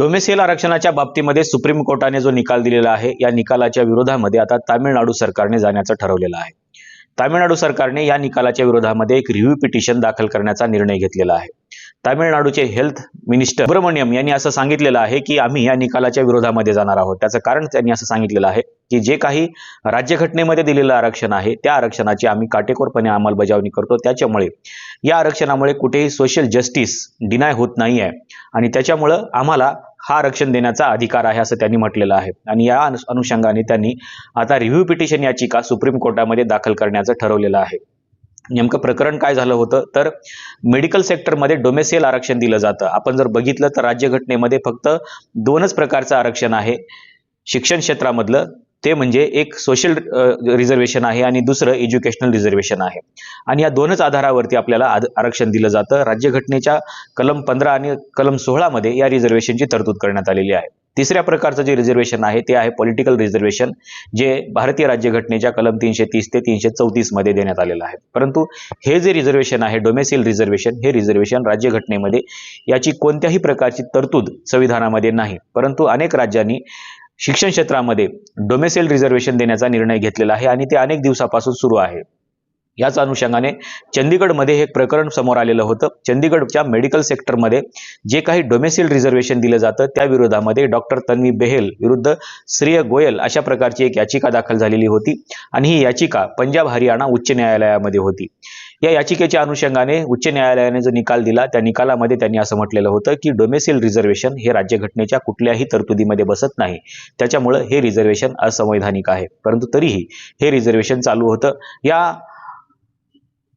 Domicile आरक्षणाच्या बाबतीमध्ये supreme कोर्टाने जो निकाल दिलेला आहे या निकालाच्या विरोधामध्ये आता तामिळनाडू सरकारने जाण्याचं ठरवलेलं आहे. तामिळनाडू सरकारने या निकालाच्या विरोधामध्ये एक रिव्ह्यू पिटिशन दाखल करण्याचा निर्णय घेतलेला आहे. तामिळनाडूचे हेल्थ मिनिस्टर सुब्रमण्यम यांनी असं सांगितलेलं आहे की आम्ही या निकालाच्या विरोधामध्ये जाणार आहोत. त्याचं कारण त्यांनी असं सांगितलेलं आहे की जे काही राज्यघटनेमध्ये दिलेलं आरक्षण आहे त्या आरक्षणाची आम्ही काटेकोरपणे अंमलबजावणी करतो. त्याच्यामुळे या आरक्षणामुळे कुठेही सोशल जस्टिस डिनाय होत नाही आहे आणि त्याच्यामुळं आम्हाला हा आरक्षण देण्याचा अधिकार आहे असं त्यांनी म्हटलेलं आहे. आणि या अनु- अनुषंगाने त्यांनी आता रिव्ह्यू पिटिशन याचिका सुप्रीम कोर्टामध्ये दाखल करण्याचं ठरवलेलं आहे. नेमकं प्रकरण काय झालं होतं? तर मेडिकल सेक्टरमध्ये डोमेसियल आरक्षण दिलं जातं. आपण जर बघितलं तर राज्यघटनेमध्ये फक्त दोनच प्रकारचं आरक्षण आहे. शिक्षण क्षेत्रामधलं ते म्हणजे एक सोशल रिझर्वेशन आहे आणि दुसरं एज्युकेशनल रिझर्वेशन आहे. आणि या दोनच आधारावरती आपल्याला आद- आरक्षण दिलं जातं. राज्यघटनेच्या कलम पंधरा आणि कलम सोळामध्ये या रिझर्वेशनची तरतूद करण्यात आलेली आहे. तिसऱ्या प्रकारचं जे रिझर्वेशन आहे ते आहे पॉलिटिकल रिझर्वेशन जे भारतीय राज्यघटनेच्या कलम तीनशे तीस ते तीनशे चौतीसमध्ये देण्यात आलेलं आहे. परंतु हे जे रिझर्वेशन आहे डोमेसिल रिझर्वेशन हे रिझर्वेशन राज्यघटनेमध्ये याची कोणत्याही प्रकारची तरतूद संविधानामध्ये नाही. परंतु अनेक राज्यांनी शिक्षण क्षेत्रामध्ये डोमेसेल रिझर्वेशन देण्याचा निर्णय घेतलेला आहे आणि ते अनेक दिवसापासून सुरू आहे. याच अनुषंगाने चंदीगडमध्ये हे प्रकरण समोर आलेलं होतं. चंदीगडच्या मेडिकल सेक्टरमध्ये जे काही डोमेसिल रिझर्वेशन दिलं जातं त्या विरोधामध्ये डॉक्टर तन्वी बेहेल विरुद्ध श्रेय गोयल अशा प्रकारची एक याचिका दाखल झालेली होती. आणि ही याचिका पंजाब हरियाणा उच्च न्यायालयामध्ये होती. या याचिकेच्या अनुषंगाने उच्च न्यायालयाने जो निकाल दिला त्या निकालामध्ये त्यांनी असं म्हटलेलं होतं की डोमेसिल रिझर्वेशन हे राज्यघटनेच्या कुठल्याही तरतुदीमध्ये बसत नाही. त्याच्यामुळं हे रिझर्वेशन असंवैधानिक आहे. परंतु तरीही हे रिझर्वेशन चालू होतं. या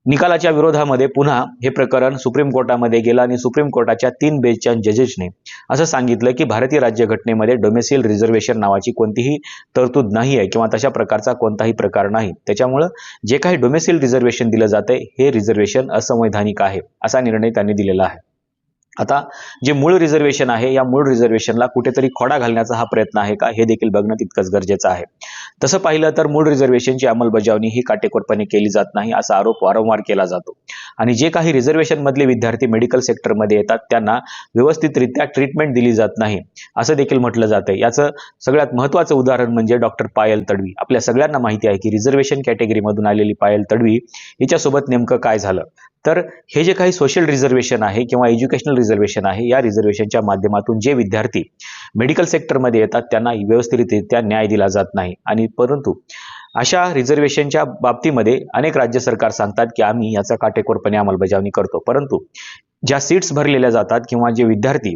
निकालाच्या विरोधामध्ये पुन्हा हे प्रकरण सुप्रीम कोर्टामध्ये गेलं आणि सुप्रीम कोर्टाच्या तीन बेंचच्या जजेसने असं सांगितलं की भारतीय राज्यघटनेमध्ये डोमेसिल रिझर्वेशन नावाची कोणतीही तरतूद नाही आहे किंवा तशा प्रकारचा कोणताही प्रकार नाही. त्याच्यामुळं जे काही डोमेसिल रिझर्वेशन दिलं जातंय हे रिझर्वेशन असंवैधानिक आहे असा निर्णय त्यांनी दिलेला आहे. आता जे मूळ रिझर्वेशन आहे या मूळ रिझर्वेशनला कुठेतरी खोडा घालण्याचा हा प्रयत्न आहे का? हे देखील बघणं तितकंच गरजेचं आहे. तसं पाहिलं तर मूळ रिझर्वेशनची अंमलबजावणी ही काटेकोरपणे केली जात नाही असा आरोप वारंवार केला जातो. आणि जे काही रिझर्वेशन मधले विद्यार्थी मेडिकल सेक्टरमध्ये येतात त्यांना व्यवस्थितरित्या ट्रीटमेंट दिली जात नाही असं देखील म्हटलं जातं याचं सगळ्यात महत्त्वाचं उदाहरण म्हणजे डॉक्टर पायल तडवी. आपल्या सगळ्यांना माहिती आहे की रिझर्वेशन कॅटेगरीमधून आलेली पायल तडवी हिच्यासोबत नेमकं काय झालं? तर हे जे काही सोशल रिझर्वेशन आहे किंवा एज्युकेशनल रिझर्वेशन आहे या रिझर्वेशनच्या माध्यमातून जे विद्यार्थी मेडिकल सेक्टरमध्ये येतात त्यांना व्यवस्थितरित्या न्याय दिला जात नाही. आणि परंतु अशा रिझर्वेशनच्या बाबतीमध्ये अनेक राज्य सरकार सांगतात की आम्ही याचा काटेकोरपणे अंमलबजावणी करतो. परंतु ज्या सीट्स भरलेल्या जातात किंवा जे विद्यार्थी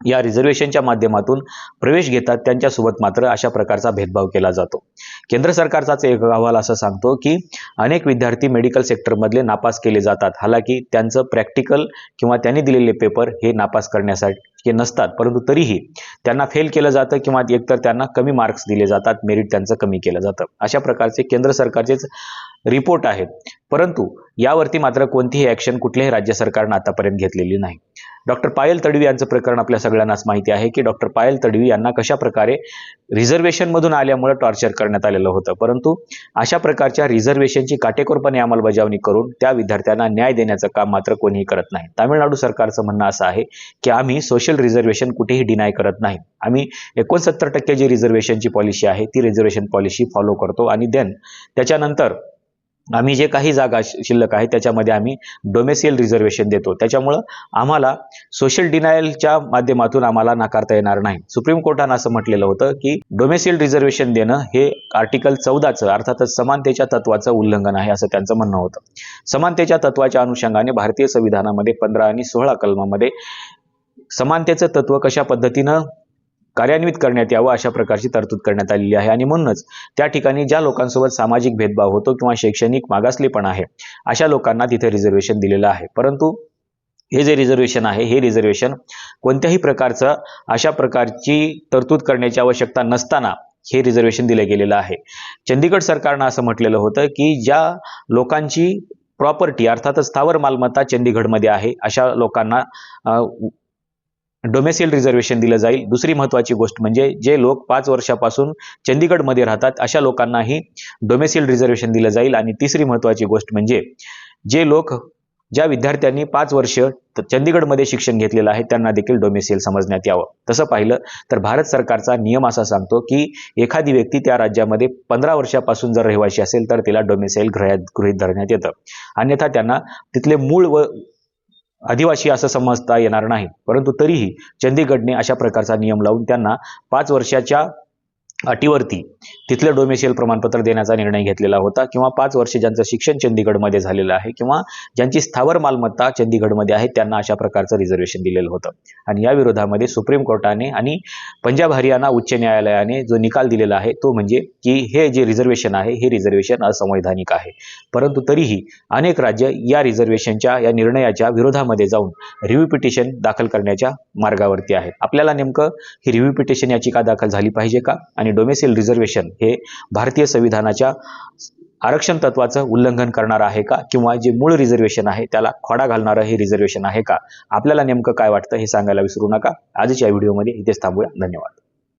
या रिझर्वेशनच्या माध्यमातून प्रवेश घेतात. त्यांच्यासोबत मात्र अशा प्रकारचा भेदभाव केला जातो. केंद्र सरकारचाच एक अहवाल असं सांगतो की अनेक विद्यार्थी मेडिकल सेक्टरमधले नापास केले जातात. हालाकी त्यांचं प्रॅक्टिकल किंवा त्यांनी दिलेले पेपर हे नापास करण्यासाठी नसतात. परंतु तरीही त्यांना फेल केलं जातं किंवा एकतर त्यांना कमी मार्क्स दिले जातात. मेरिट त्यांचं कमी केलं जातं. अशा प्रकारचे केंद्र सरकारचेच रिपोर्ट आहेत. परंतु यावरती मात्र कोणतीही ॲक्शन कुठल्याही राज्य सरकारनं आतापर्यंत घेतलेली नाही. डॉक्टर पायल तडवी यांचं प्रकरण आपल्या सगळ्यांनाच माहिती आहे की डॉक्टर पायल तडवी यांना कशा प्रकारे रिझर्वेशनमधून आल्यामुळे टॉर्चर करण्यात आलेलं होतं. परंतु अशा प्रकारच्या रिझर्वेशनची काटेकोरपणे अंमलबजावणी करून त्या विद्यार्थ्यांना न्याय देण्याचं काम मात्र कोणीही करत नाही. तामिळनाडू सरकारचं म्हणणं असं आहे की आम्ही सोशल रिझर्वेशन कुठेही डिनाय करत नाही. आम्ही एकोणसत्तर टक्के जी रिझर्वेशनची पॉलिसी आहे ती रिझर्वेशन पॉलिसी फॉलो करतो आणि देन त्याच्यानंतर आम्ही जे काही जागा शिल्लक आहे त्याच्यामध्ये आम्ही डोमेसियल रिझर्वेशन देतो. त्याच्यामुळं आम्हाला सोशल डिनायलच्या माध्यमातून आम्हाला नाकारता येणार नाही. सुप्रीम कोर्टानं असं म्हटलेलं होतं की डोमेसियल रिझर्वेशन देणं हे आर्टिकल चौदाचं अर्थातच समानतेच्या तत्वाचं उल्लंघन आहे असं त्यांचं म्हणणं होतं. समानतेच्या तत्वाच्या अनुषंगाने भारतीय संविधानामध्ये पंधरा आणि सोळा कलमामध्ये समानतेचं तत्व कशा पद्धतीनं कार्यान्वित करण्यात यावं अशा प्रकारची तरतूद करण्यात आलेली आहे. आणि म्हणूनच त्या ठिकाणी ज्या लोकांसोबत सामाजिक भेदभाव होतो किंवा शैक्षणिक मागासलेपण आहे अशा लोकांना तिथे रिझर्वेशन दिलेलं आहे. परंतु हे जे रिझर्वेशन आहे हे रिझर्वेशन कोणत्याही प्रकारचं अशा प्रकारची तरतूद करण्याची आवश्यकता नसताना हे रिझर्वेशन दिलं गेलेलं आहे. चंदीगड सरकारनं असं म्हटलेलं होतं की ज्या लोकांची प्रॉपर्टी अर्थातच स्थावर मालमत्ता चंदीगडमध्ये आहे अशा लोकांना डोमेसिल रिझर्वेशन दिलं जाईल. दुसरी महत्त्वाची गोष्ट म्हणजे जे लोक पाच वर्षापासून चंदीगडमध्ये राहतात अशा लोकांनाही डोमेसिल रिझर्वेशन दिलं जाईल. आणि तिसरी महत्त्वाची गोष्ट म्हणजे जे लोक ज्या विद्यार्थ्यांनी पाच वर्ष चंदीगडमध्ये शिक्षण घेतलेलं आहे त्यांना देखील डोमेसिल समजण्यात यावं. तसं पाहिलं तर भारत सरकारचा नियम असा सांगतो की एखादी व्यक्ती त्या राज्यामध्ये पंधरा वर्षापासून जर रहिवाशी असेल तर तिला डोमेसिल गृहात गृहीत धरण्यात येतं. अन्यथा त्यांना तिथले मूळ व आदिवासी असं समजता येणार नाही. परंतु तरीही चंदीगडने अशा प्रकारचा नियम लावून त्यांना पाच वर्षाच्या अटीवरती तिथलं डोमेशियल प्रमाणपत्र देण्याचा निर्णय घेतलेला होता किंवा पाच वर्ष ज्यांचं शिक्षण चंदीगडमध्ये झालेलं आहे किंवा ज्यांची स्थावर मालमत्ता चंदीगडमध्ये आहे त्यांना अशा प्रकारचं रिझर्वेशन दिलेलं होतं. आणि या विरोधामध्ये सुप्रीम कोर्टाने आणि पंजाब हरियाणा उच्च न्यायालयाने जो निकाल दिलेला आहे तो म्हणजे की हे जे रिझर्वेशन आहे हे रिझर्वेशन असंवैधानिक आहे. परंतु तरीही अनेक राज्य या रिझर्वेशनच्या या निर्णयाच्या विरोधामध्ये जाऊन रिव्ह्यू पिटिशन दाखल करण्याच्या मार्गावरती आहेत आपल्याला नेमकं ही रिव्ह्यू पिटिशन याचिका दाखल झाली पाहिजे का? आणि डोमेसिल रिझर्वेशन हे भारतीय संविधानाच्या आरक्षण तत्वाचं उल्लंघन करणार आहे का? किंवा जे मूळ रिझर्वेशन आहे त्याला खोडा घालणारं हे रिझर्वेशन आहे का? आपल्याला नेमकं काय वाटतं हे सांगायला विसरू नका. आजच्या व्हिडिओमध्ये इथेच थांबूया. धन्यवाद.